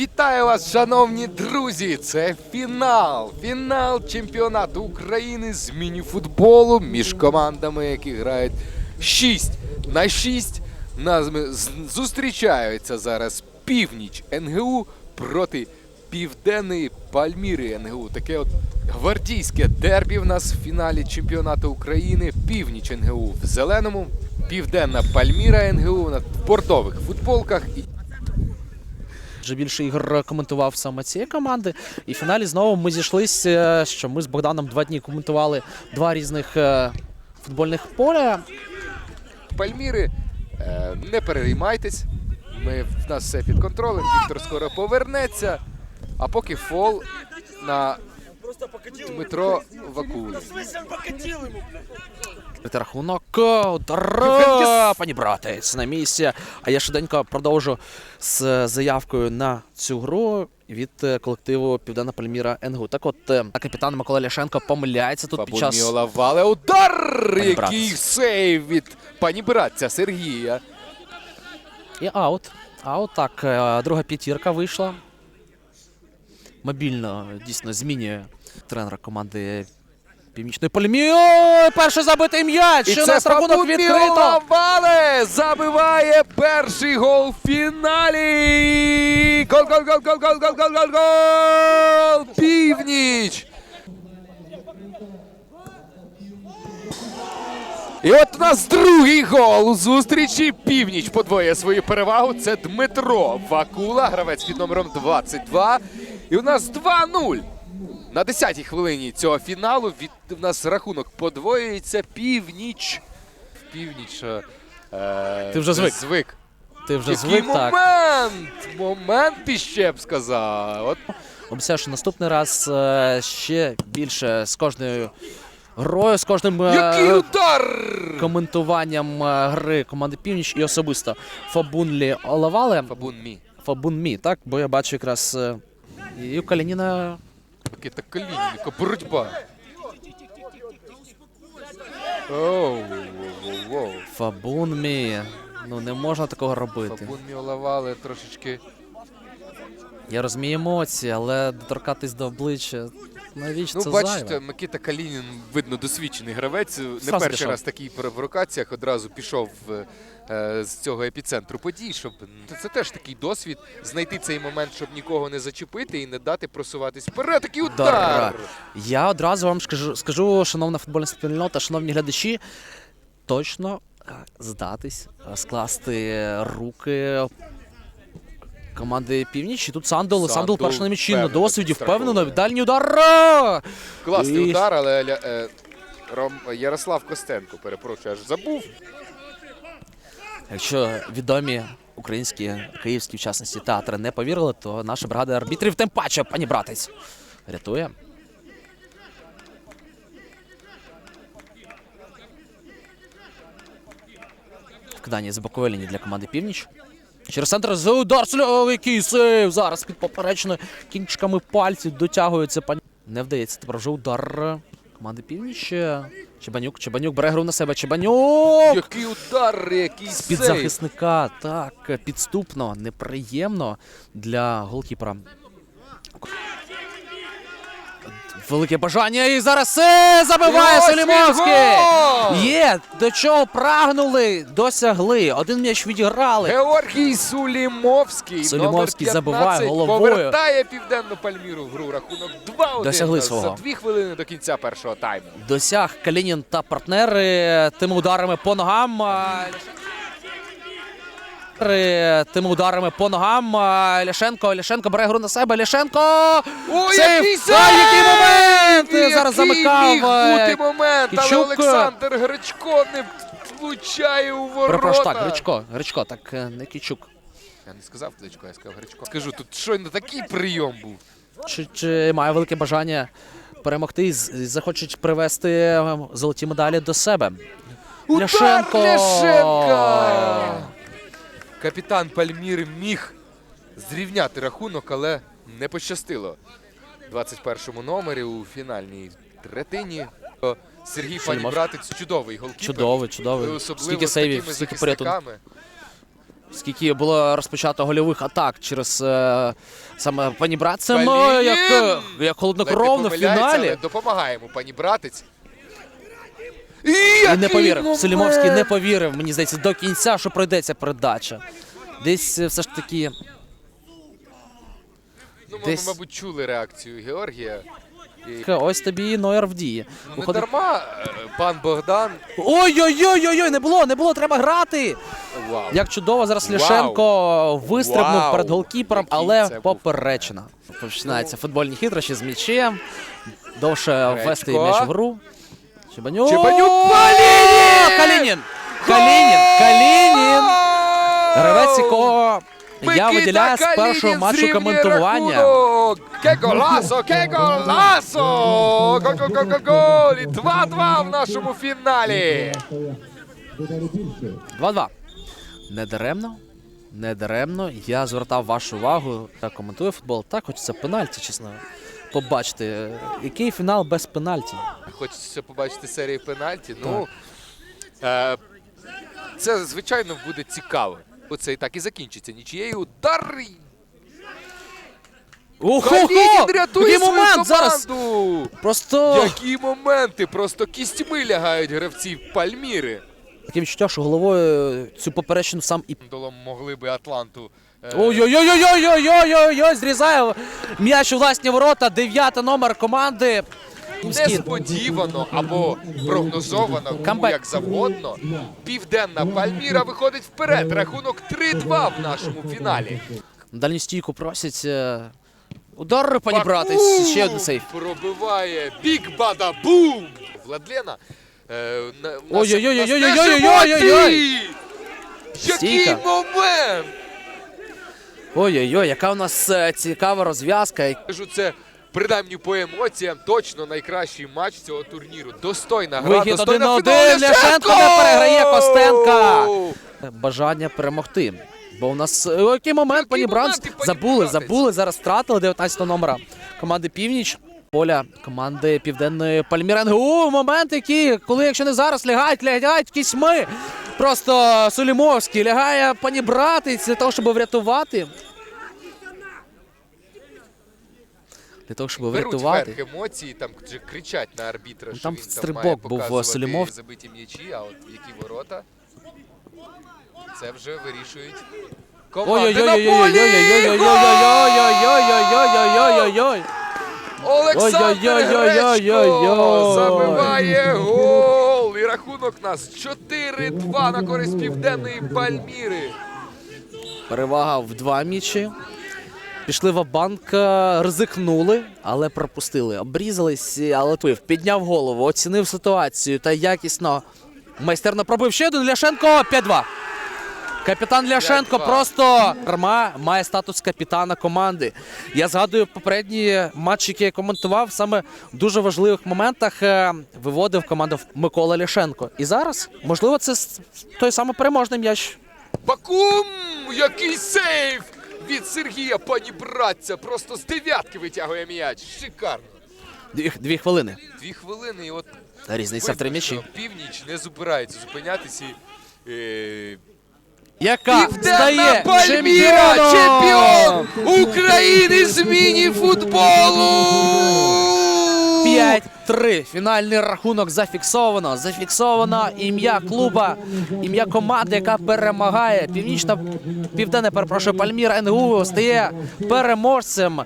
Вітаю вас, шановні друзі! Це фінал! Фінал чемпіонату України з мініфутболу між командами, які грають 6 на 6. Назми зустрічаються зараз північ НГУ проти південної Пальміри НГУ. Таке от гвардійське дербі в нас в фіналі чемпіонату України. Північ НГУ в зеленому, південна Пальміра НГУ на бордових футболках. Вже більше ігор коментував саме цієї команди. І в фіналі знову ми зійшлися, що ми з Богданом два дні коментували два різних е, футбольних поля. Пальміри, е, не переймайтесь. Ми, в нас все під контролем. Віктор скоро повернеться. А поки фол на Дмитро Вакулі. Рахунок е, удар, пані братець на місці. А я швиденько продовжу з заявкою на цю гру від е, колективу Південна Пальміра НГУ. Так от е, капітан Микола Ляшенко помиляється тут під час вале удар! Пані Який сейв від пані братця Сергія. І аут. Аут, так, е, друга п'ятірка вийшла. Мобільно дійсно змінює тренера команди Північної Пальмі. Ой, Перший забитий м'яч! І Що це рахунок відкрито! Вале забиває перший гол в фіналі. Гол, гол, гол, гол, гол, гол, гол, гол, гол! Північ! І от у нас другий гол у зустрічі. Північ подвоює свою перевагу. Це Дмитро Вакула, гравець під номером 22. І у нас 2-0. На 10-й хвилині цього фіналу від у нас рахунок подвоюється. Північ. Північ. е, Ти вже звик. звик. Ти вже Який звик так. момент! Момент ти ще б сказав. От Обіцяю, що наступний раз е, ще більше з кожною грою, з кожним е, який удар! коментуванням е, гри команди Північ і особисто Фабунлі Олавали. Фабун мі. Фабун Мі, так? Бо я бачу якраз е, і у Калініна Микита Калінінко, боротьба. Оу, воу. Фабун Мі. Ну не можна такого робити. Фабун мі олавали трошечки. Я розумію емоції, але доторкатись до обличчя. Навіщо Ну, це бачите, зайве? Микита Калінін, видно, досвідчений гравець. Не Зразу перший пішов. раз такий в провокаціях одразу пішов е, з цього епіцентру подій, щоб це, це теж такий досвід знайти цей момент, щоб нікого не зачепити і не дати просуватись вперед. Такий удар! Удар. Я одразу вам скажу, скажу, шановна футбольна спільнота, шановні глядачі, точно е, здатись, е, скласти руки команди Північ. І тут Сандол, Сандол, Сандол перший на м'ячі на досвіді, впевнено, дальній удар! Класний І- удар, але е, Ром Ярослав Костенко, перепрошую, аж забув. Якщо відомі українські київські в частності театри не повірили, то наша бригада арбітрів тим паче, пані братець, рятує. Вкидання з бокової лінії для команди Північ. Через центр з удар Сльов, який сейв! Зараз під поперечною кінчиками пальців дотягується пані. Не вдається тепер вже удар команди Північ. Чебанюк, Чебанюк бере гру на себе. Чебанюк! Який удар, який З-під захисника, так, підступно, неприємно для голкіпера. Велике бажання і зараз все забиває Солімовський! Є, до чого прагнули, досягли. Один м'яч відіграли. Георгій Сулімовський. Сулімовський номер 15, забиває головою. Повертає південну Пальміру в гру. Рахунок 2-1 Досягли за свого. дві хвилини до кінця першого тайму. Досяг Калінін та партнери тими ударами по ногам. а, Ляшенко- Тими ударами по ногам. Ляшенко, Ляшенко бере гру на себе. Ляшенко! О, який А, який момент! Який Зараз замикав, міг е, бути момент, але Кічук. Олександр Гречко не влучає у ворота. Перепрошую, так, Гречко, Гречко, так е, не Кічук. Я не сказав Кличко, я сказав Гречко. Скажу, тут щойно такий прийом був. Чи, чи має велике бажання перемогти і з- і захочуть привести е, золоті медалі до себе? Удар Ляшенко! Ляшенка! Капітан Пальмір міг зрівняти рахунок, але не пощастило. 21-му номері у фінальній третині Сергій Панібратець чудовий голкіпер. Чудовий, чудовий. Особливо скільки сейвів, скільки порятунків. Скільки було розпочато гольових атак через е, саме пані братцем, як, як холоднокровно в фіналі. Допомагаємо пані братець. І Він не повірив. Селімовський не повірив, мені здається, до кінця, що пройдеться передача. Десь е, все ж таки. Ну, Десь... Ми, мабуть, чули реакцію Георгія. І... Ось тобі Нойер в дії. Ну, не дарма, е, пан Богдан. Ой-ой-ой-ой, не було, не було, треба грати. Вау. Як чудово, зараз Лішенко вистрибнув Вау. перед голкіпером, Який але поперечна. Починаються футбольні хитрощі з м'ячем. Довше ввести м'яч в гру. Чебанюк. Чебанюк по лінії! Калінін! Калінін! Калінін! Я виділяю з першого матчу коментування. Кеголасо! Кеголасо! Гол-гол-гол-гол! І 2-2 в нашому фіналі! 2-2. Недаремно. Недаремно. Я звертав вашу увагу. та коментую футбол. Так, хоч це пенальті, чесно побачити, е, який фінал без пенальті. Хочеться побачити серію пенальті. Ну е, це звичайно буде цікаво. Оце і так і закінчиться. Нічією удар. Охо! Який момент зараз! Просто які моменти! Просто кістьми лягають гравці Пальміри. Таке відчуття, що головою е, цю поперечину сам і могли би Атланту. Е, Ой-ой-ой-ой-ой-ой-ой-ой-ой! Зрізає м'яч у власні ворота. дев'ята номер команди. Несподівано або прогнозовано, кому як завгодно. Південна Пальміра виходить вперед. Рахунок 3-2 в нашому фіналі. Дальню стійку просять. Е, удар пані брати. Ще один сейф. Пробиває бік бада бум! Владлена. Е, Ой-ой-ой-ой-ой-ой-ой-ой-ой! Який момент! Ой-ой-ой, яка у нас е, цікава розв'язка. Кажу, це принаймні по емоціям точно найкращий матч цього турніру. Достойна гра, Вихід достойна один на один. Ляшенко не переграє Костенка. Бажання перемогти. Бо у нас в який момент Панібранс забули, забули. Зараз втратили 19 номера команди Північ. Поля команди Південної Пальміренги. У момент, який, коли якщо не зараз лягають, лягають кісьми. Просто Сулімовський лягає панібратиць для того, щоб врятувати. для того, щоб Беруть врятувати. Беруть емоції, там вже кричать на арбітра, ну, що він стрибок там має був Солімов. забиті м'ячі, а от які ворота. Це вже вирішують команди на полі! Ой-ой-ой! Олександр Гречко забиває гол! І рахунок нас 4-2 на користь південної Пальміри. Перевага в два мічі. Пішли в банк, ризикнули, але пропустили. Обрізались, але Твив підняв голову, оцінив ситуацію та якісно майстерно пробив. Ще один Ляшенко 5-2. Капітан Ляшенко 5-2. просто дарма має статус капітана команди. Я згадую попередні матчі, які я коментував, саме в дуже важливих моментах е, виводив команду Микола Ляшенко. І зараз, можливо, це той самий переможний м'яч. Бакум! Який сейф від Сергія Панібратця. Просто з дев'ятки витягує м'яч. Шикарно. Дві, дві хвилини. Дві хвилини і от Різниця в три видно, м'ячі. що північ не збирається зупинятися. Е, Яка стає Пальміра! чемпіоном! Чемпіон України з міні-футболу! 5-3. Фінальний рахунок зафіксовано. Зафіксовано ім'я клуба, ім'я команди, яка перемагає. Північна південне, перепрошую, Пальміра НГУ стає переможцем.